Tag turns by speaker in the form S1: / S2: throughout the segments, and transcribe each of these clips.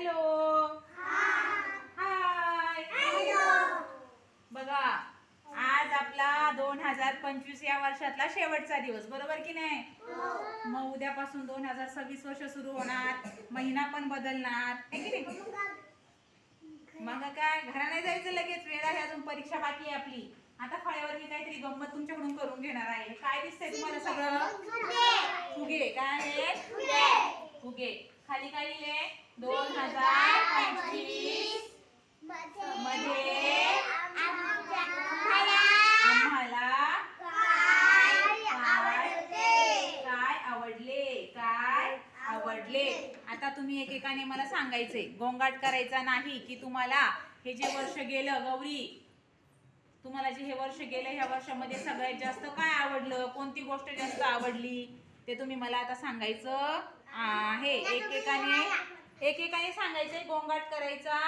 S1: Hello. हाय. बघा आज आपला दोन हजार पंचवीस या वर्षातला शेवटचा दिवस बरोबर की नाही? मग उद्यापासून दोन हजार सव्वीस वर्ष सुरू होणार महिना पण बदलणार है की नाही? मग काय घरा नाही जायचं लगेच वेळ आहे अजून परीक्षा बाकी आहे आपली. आता फळ्यावर मी काहीतरी गंमत तुमच्याकडून करून घेणार आहे. काय दिसतंय तुम्हाला सगळं? फुगे. काय? आहे फुगे. खाली काय लिहिले? दोन हजार पंचवीस. मध्ये आम्हाला काय आवडले? काय आवडले? आता तुम्ही एकेकाने मला सांगायचे. गोंगाट करायचा नाही की तुम्हाला हे जे वर्ष गेलं गौरी तुम्हाला जे हे वर्ष गेलं ह्या वर्षामध्ये सगळ्यात जास्त काय आवडलं? कोणती गोष्ट जास्त आवडली? ते तुम्ही मला आता सांगायचं. आहे एकेकाने एकेकाने सांगायचंय गोंगाट करायचा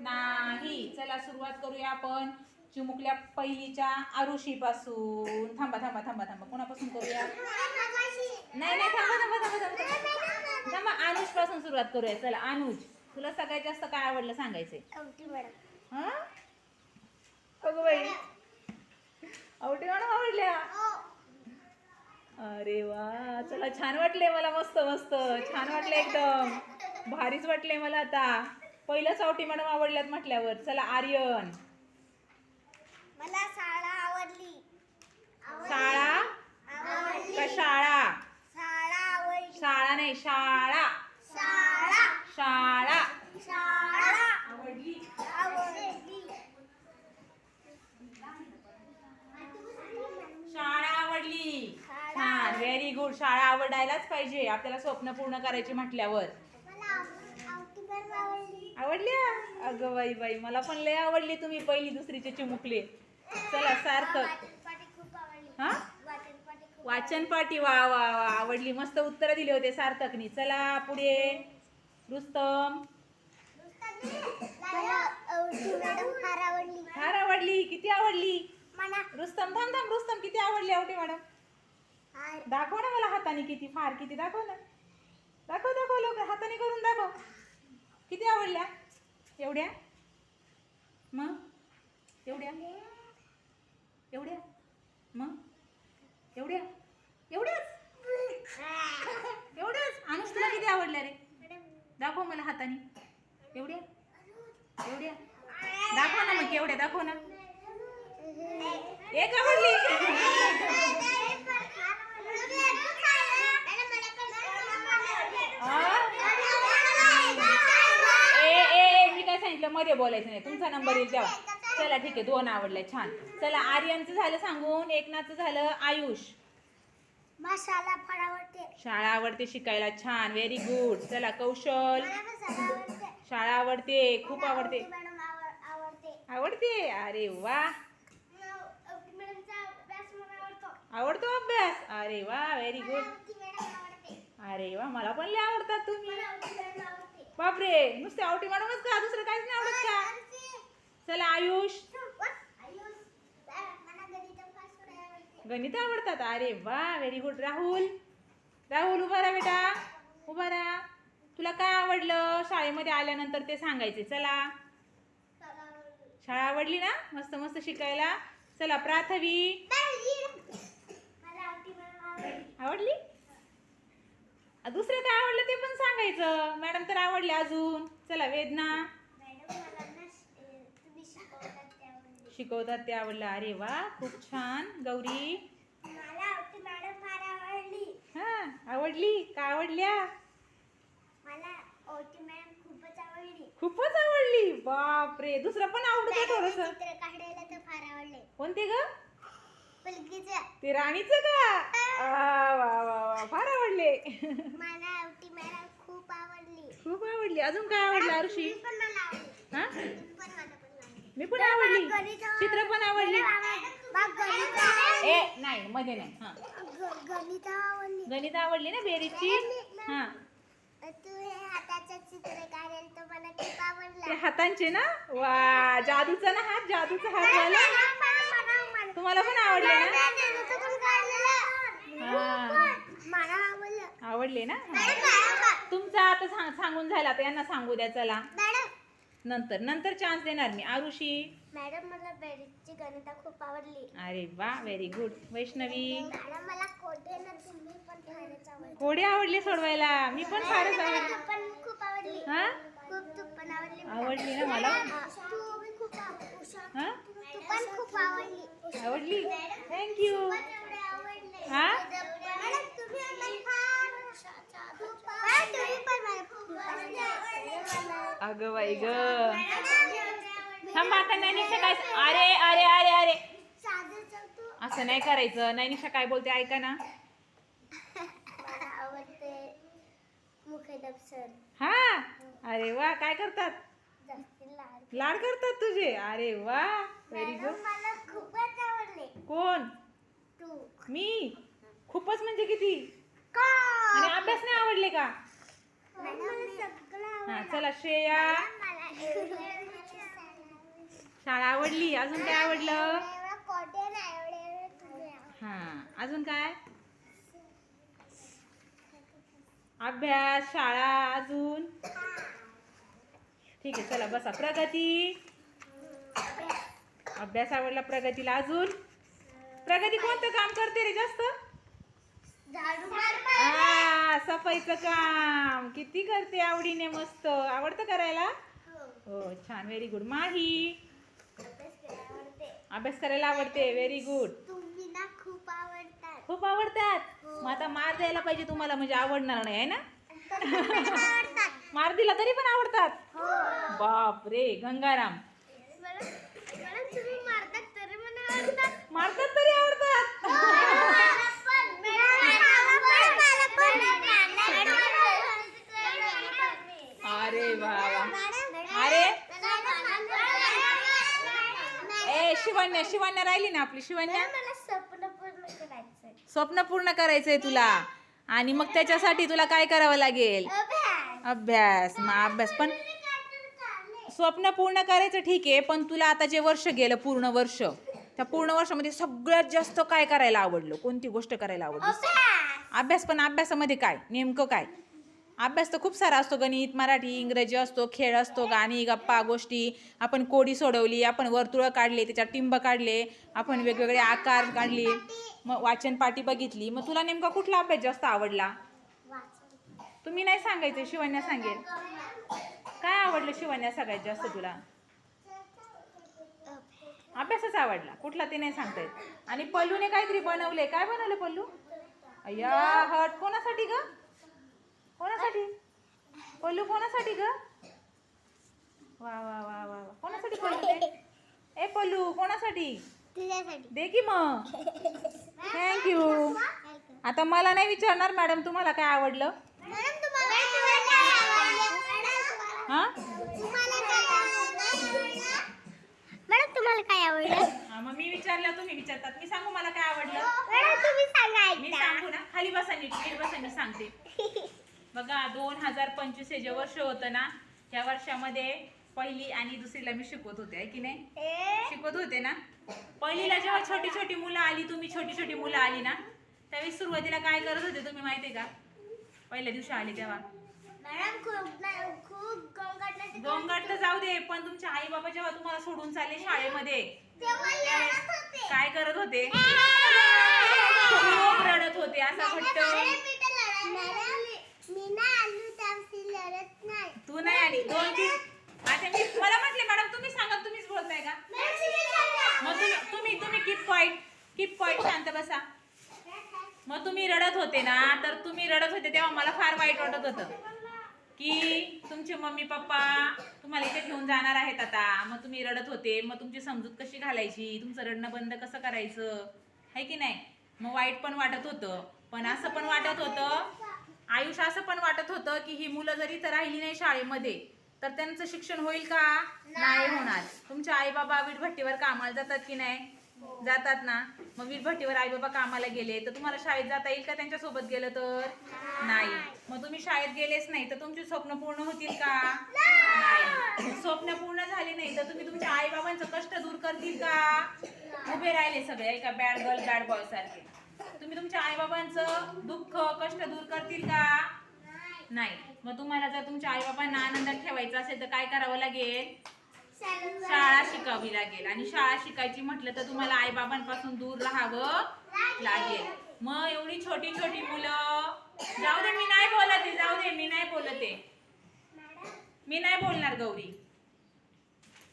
S1: नाही. चला सुरुवात करूया आपण चिमुकल्या पहिलीच्या आरुषी पासून थांबा थांबा थांबा थांबा. कोणापासून करूया? नाही नाही थांबा थांबा थांबा थांबा थांबा. अनुजपासून सुरुवात करूया. चला अनुज तुला सगळ्यात जास्त काय आवडलं सांगायचंय? हा? अगं बाई. मॅडम आवडल्या? अरे वा चला छान वाटले मला मस्त मस्त. छान वाटले एकदम. भारीच वाटले मला आता. पहिलं चावटी मॅडम आवडल्यात म्हटल्यावर. चला आर्यन.
S2: मला शाळा आवडली.
S1: शाळा? का शाळा?
S2: शाळा
S1: नाही शाळा.
S2: शाळा.
S1: शाळा.
S2: शाळा.
S1: आवडली. छान व्हेरी गुड शाळा आवडायलाच पाहिजे. आपल्याला स्वप्न पूर्ण करायचे म्हटल्यावर.
S2: आवडली.
S1: अगं बाई बाई. मला पण लय आवडली तुम्ही पहिली दुसरीचे चिमुकले. चला सार्थक. हा? वाचन पाठी वा वा वा. आवडली. मस्त उत्तर दिले होते सार्थकनी. चला पुढे. रुस्तम.
S2: फार आवडली.
S1: किती आवडली? रुस्तम थांब थांब. रुस्तम किती आवडली आवटे मॅडम? दाखव ना मला हाताने किती फार किती दाखव ना. दाखव दाखव लोक हाताने करून दाखव. किती आवडल्या? एवढ्या? मग? एवढ्या? एवढ्या? मग? एवढ्या? एवढ्याच? एवढ्याच? अनुष तुला किती आवडल्या रे? दाखव मला हाताने. एवढ्या? एवढ्या? दाखव ना मग एवढ्या दाखव ना. एक आवडली ए ए ए मी काय सांगितलं मध्ये बोलायचं नाही. तुमचा नंबर येईल तेव्हा. चला ठीक आहे. दोन आवडले. छान. चला आर्यनचं झालं सांगून एकनाथचं झालं आयुष.
S2: मसाला फार आवडते
S1: शाळा आवडते शिकायला. छान. व्हेरी गुड चला कौशल.
S2: मला मसाला आवडते.
S1: शाळा आवडते. खूप
S2: मला
S1: आवडते.
S2: आवटी मॅडम आव- आवडते.
S1: आवडते? अरे वा.
S2: आवटी मॅडमचा अभ्यास मला आवडतो.
S1: आवडतो अभ्यास? अरे वा. व्हेरी
S2: मला
S1: गुड
S2: आवटी मॅडम आवडते.
S1: अरे वा मला पण लय आवडतात तुम्ही. बापरे नुसते आवटी मॅडमच का दुसरं काहीच नाही आवडत का? चला आयुष. गणित आवडतात? अरे वा व्हेरी गुड राहुल. राहुल उभा राहा बेटा. उभा राहा. तुला काय आवडलं? शाळेमध्ये आल्यानंतर ते सांगायचे. चला. शाळा आवडली. ना? मस्त मस्त शिकायला. चला प्राथवी. आवडली? दुसरं काय आवडलं ते पण सांगायचं. मॅडम तर आवडले अजून. चला वेदना. शिकवतात ते आवडलं. अरे वा खूप छान. गौरी. हा आवडली? का आवडल्या?
S2: खूपच आवडली.
S1: बापरे! दुसरं पण आवडतं थोडस. कोणते ग? ते राणीचं का? वा वा वा फार आवडले.
S2: मला खूप आवडली.
S1: खूप आवडली. अजून काय आवडलं आरुषी? हा? मी पण आवडली. चित्र पण आवडली. ए नाही मध्ये नाही. हा.
S2: गणित आवडली.
S1: गणित आवडली ना बेरीजची? हा.
S2: तू हे हाताचं
S1: ना? वा जादूचा ना हात? जादूचा हात झाला. तुम्हाला पण आवडले ना?
S2: आवडलं.
S1: आवडले ना? तुमचा आता सांग- सांगून झाला आता यांना सांगू द्या चला. नंतर नंतर चान्स देणार मी. आरुषी.
S2: मॅडम मला बेरीजची गणिता खूप आवडली.
S1: अरे वा व्हेरी गुड वैष्णवी.
S2: मॅडम मला ना तुम्ही पण फारच आवडली.
S1: कोडे आवडले सोडवायला? मी पण फारच आवडले.
S2: पण खूप आवडली.
S1: हा?
S2: खूप तू पण आवडली.
S1: आवडली ना मला?
S2: तू खूप आवडली
S1: हा?
S2: तू पण खूप आवडली.
S1: आवडली? थँक्यू. हा. अगं बाई ग. थांबा आता नैनिशा काय अरे अरे अरे अरे. असं नाही करायचं. नैनिशा काय बोलते ऐका ना. हा? अरे वा काय करतात?
S2: लाड
S1: करतात तुझे. अरे वा व्हेरी गुड
S2: मला खूपच आवडले.
S1: कोण? मी? खूपच म्हणजे किती? आणि अभ्यास नाही आवडले का? हा चला श्रेया. शाळा आवडली? अजून काय आवडले. हा अजून काय? अभ्यास शाळा अजून? ठीक आहे चला बसा. प्रगती? अभ्यास आवडला प्रगतीला. अजून? प्रगती कोणतं काम करते रे जास्त? सफाईचं काम. किती करते आवडीने मस्त. आवडतं करायला?
S2: हो.
S1: हो छान. Very good Mahi.
S2: अभ्यास करायला आवडते.
S1: व्हेरी गुड
S2: तुम्ही ना खूप आवडतात.
S1: खूप आवडतात? मग आता मार द्यायला पाहिजे तुम्हाला म्हणजे आवडणार नाही आहे ना? मार दिला तरी पण आवडतात.
S2: हो.
S1: बाप रे गंगाराम.
S2: मारतात तरी मला आवडतात
S1: मारतात तरी आवडतात
S2: मला पण मला पण मला पण
S1: अरे वा वा अरे ए शिवण्या शिवण्या राहिली ना आपली शिवण्या.
S2: मला स्वप्न पूर्ण करायचंय
S1: स्वप्न पूर्ण करायचंय तुला. आणि मग त्याच्यासाठी तुला काय करावं लागेल?
S2: अभ्यास.
S1: अभ्यास. मग अभ्यास. पण स्वप्न पूर्ण करायचं ठीक आहे पण तुला आता जे वर्ष गेलं पूर्ण वर्ष त्या पूर्ण वर्षामध्ये सगळ्यात जास्त काय करायला आवडलं? कोणती गोष्ट करायला आवडली?
S2: अभ्यास
S1: पण अभ्यासामध्ये काय? नेमकं काय? अभ्यास तर खूप सारा असतो गणित मराठी इंग्रजी असतो खेळ असतो गाणी गप्पा गोष्टी. आपण कोडी सोडवली आपण वर्तुळं काढले त्याच्यात टिंब काढले आपण वेगवेगळे आकार काढले मग वाचन पाटी बघितली. मग तुला नेमका कुठला अभ्यास जास्त आवडला? तुम्ही नाही सांगायचं शिवण्या सांगेल. काय आवडलं शिवण्या सगळ्यात जास्त तुला? अभ्यासच आवडला. कुठला ते नाही सांगता येत. आणि पल्लूने काहीतरी बनवले काय बनवलं पल्लू? अय्या हट. कोणासाठी ग? कोणासाठी? पल्लू कोणासाठी ग? वा वा वा वा वा. कोणासाठी पल्लू ए पल्लू कोणासाठी?
S2: तुझ्यासाठी.
S1: दे की मग. थँक्यू आता मला नाही विचारणार मॅडम तुम्हाला काय आवडलं.
S2: मॅडम तुम्हाला काय आवडलं?
S1: हा?
S2: मॅडम तुम्हाला काय आवडलं?
S1: मग मी विचारलं तुम्ही विचारतात. मी सांगू मला काय आवडलं?
S2: तुम्ही सांगा
S1: मी. सांगू ना. खाली बसा नीट बसा मी सांगते. बघा दोन हजार पंचवीस हे जे वर्ष होतं ना त्या वर्षामध्ये पहिली आणि दुसरीला मी शिकवत होते आहे की नाही? शिकवत होते ना? पहिलीला जेव्हा छोटी छोटी मुलं आली तुम्ही छोटी छोटी मुलं आली ना त्यावेळी सुरुवातीला काय करत होते तुम्ही माहिती आहे का? पहिल्या दिवशी आली तेव्हा.
S2: मॅडम खूप नाही खूप गोंगाटण्याची
S1: गोंगाट तर जाऊ दे पण तुमचे आई बाबा जेव्हा तुम्हाला सोडून चालले शाळेमध्ये. काय करत होते? रडत होते असा घट्ट
S2: मॅडम, मी ना आलू त्यावशी लढत नाही
S1: दोन तीन आता मी मला म्हटले मॅडम तुम्ही सांगा तुम्हीच बोलताय का? मग तुम्ही तुम्ही तुम्ही कीप क्वाईट कीप क्वाईट शांत बसा. मग तुम्ही रडत होते ना तर तुम्ही रडत होते तेव्हा मला फार वाईट वाटत होतं. की तुमचे मम्मी पप्पा तुम्हाला इथे घेऊन जाणार आहेत आता. मग तुम्ही रडत होते मग तुमची समजूत कशी घालायची? तुमचं रडणं बंद कसं करायचं? आहे की नाही? मग वाईट पण वाटत होतं पण असं पण वाटत होतं आयुष्य असं पण वाटत होतं की ही मुलं जरी इथं राहिली नाही शाळेमध्ये तर त्यांचं शिक्षण होईल का? नाही होणार. तुमचे आई बाबा वीटभट्टीवर कामाला जातात की नाही? जातात ना. मग वीटभट्टीवर आई बाबा कामाला गेले तर तुम्हाला शाळेत जाता येईल का त्यांच्यासोबत गेलं तर? नाही. मग तुम्ही शाळेत गेलेच नाही तर तुमची स्वप्न पूर्ण होतील का? नाही. स्वप्न पूर्ण झाली नाही तर तुम्ही तुमच्या आई बाबांचं कष्ट दूर करतील का? उभे राहिले सगळे एका बॅड गर्ल बॅड बॉय सारखे. तुम्ही तुमच्या आईबाबांचं दुःख कष्ट दूर करतील का? नाही. मग तुम्हाला जर तुमच्या आईबाबांना आनंदात ठेवायचं असेल तर काय करावं लागेल? शाळा शिकावी लागेल. आणि शाळा शिकायची म्हटलं तर तुम्हाला आईबाबांपासून दूर राहावं लागेल. मग एवढी छोटी छोटी मुलं. जाऊ दे मी नाही बोलत आहे. जाऊ दे मी नाही बोलत आहे. मी नाही बोलणार गौरी.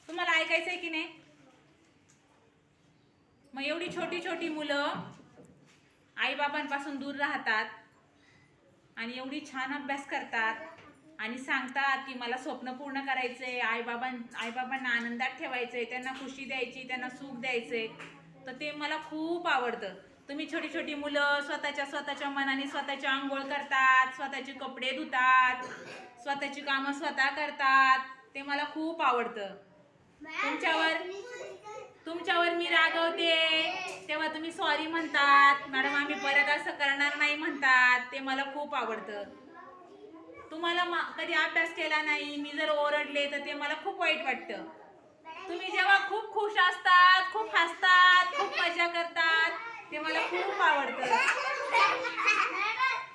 S1: तुम्हाला ऐकायचंय की नाही? मग एवढी छोटी छोटी मुलं आईबाबांपासून दूर राहतात आणि एवढी छान अभ्यास करतात आणि सांगतात की मला स्वप्न पूर्ण करायचंय आईबाबां आईबाबांना आनंदात ठेवायचंय त्यांना खुशी द्यायची त्यांना सुख द्यायचंय तर ते मला खूप आवडतं. तुम्ही छोटी छोटी मुलं स्वतःच्या स्वतःच्या मनाने स्वतःची आंघोळ करतात स्वतःचे कपडे धुतात स्वतःची कामं स्वतः करतात. ते मला खूप आवडतं. तुमच्यावर तुमच्यावर मी रागवते. तेव्हा तुम्ही सॉरी म्हणतात. मॅडम आम्ही परत असं करणार नाही म्हणतात. ते मला खूप आवडतं. तुम्हाला कधी अभ्यास केला नाही मी जर ओरडले तर ते मला खूप वाईट वाटतं. तुम्ही जेव्हा खूप खुश असतात खूप हसतात खूप मजा करतात ते मला खूप आवडतं.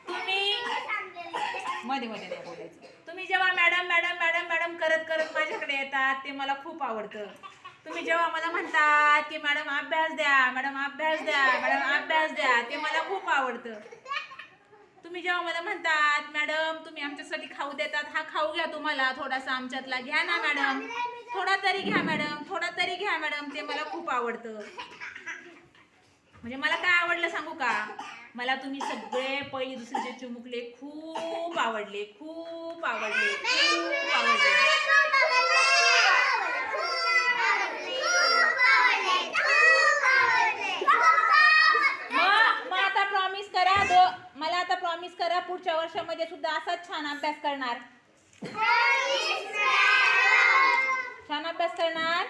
S1: तुम्ही मध्ये मध्ये नाही बोलायचं. तुम्ही जेव्हा मॅडम मॅडम मॅडम मॅडम करत करत माझ्याकडे येतात ते मला खूप आवडतं. तुम्ही जेव्हा मला म्हणतात की मॅडम अभ्यास द्या मॅडम अभ्यास द्या मॅडम अभ्यास द्या ते मला खूप आवडतं. तुम्ही जेव्हा मला म्हणतात मॅडम तुम्ही आमच्यासाठी खाऊ देतात हा खाऊ घ्या तुम्हाला थोडासा आमच्यातला घ्या ना मॅडम थोडा तरी घ्या मॅडम थोडा तरी घ्या मॅडम ते मला खूप आवडतं. म्हणजे मला काय आवडलं सांगू का? मला तुम्ही सगळे पहिली दुसरीचे चिमुकले खूप आवडले खूप आवडले खूप आवडले मग मग आता प्रॉमिस करा दो मला आता प्रॉमिस करा पुढच्या वर्षामध्ये सुद्धा असाच छान अभ्यास करणार? छान अभ्यास करणार?